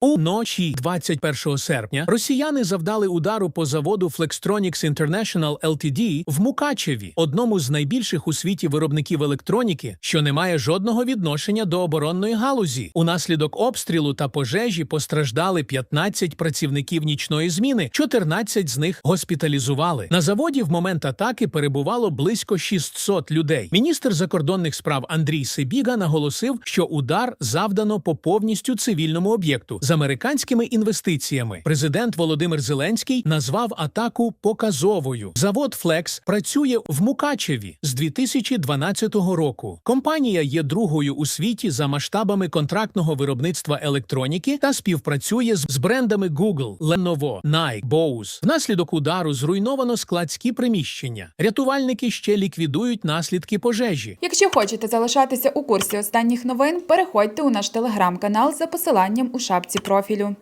Уночі 21 серпня росіяни завдали удару по заводу Flextronics International Ltd. в Мукачеві, одному з найбільших у світі виробників електроніки, що не має жодного відношення до оборонної галузі. Унаслідок обстрілу та пожежі постраждали 15 працівників нічної зміни, 14 з них госпіталізували. На заводі в момент атаки перебувало близько 600 людей. Міністр закордонних справ Андрій Сибіга наголосив, що удар завдано по повністю цивільному об'єкту з американськими інвестиціями. Президент Володимир Зеленський назвав атаку показовою. Завод Флекс працює в Мукачеві з 2012 року. Компанія є другою у світі за масштабами контрактного виробництва електроніки та співпрацює з брендами Google, Lenovo, Nike, Bose. Внаслідок удару зруйновано складські приміщення. Рятувальники ще ліквідують наслідки пожежі. Якщо хочете залишатися у курсі останніх новин, переходьте у наш телеграм-канал за посиланням у шапці профілю.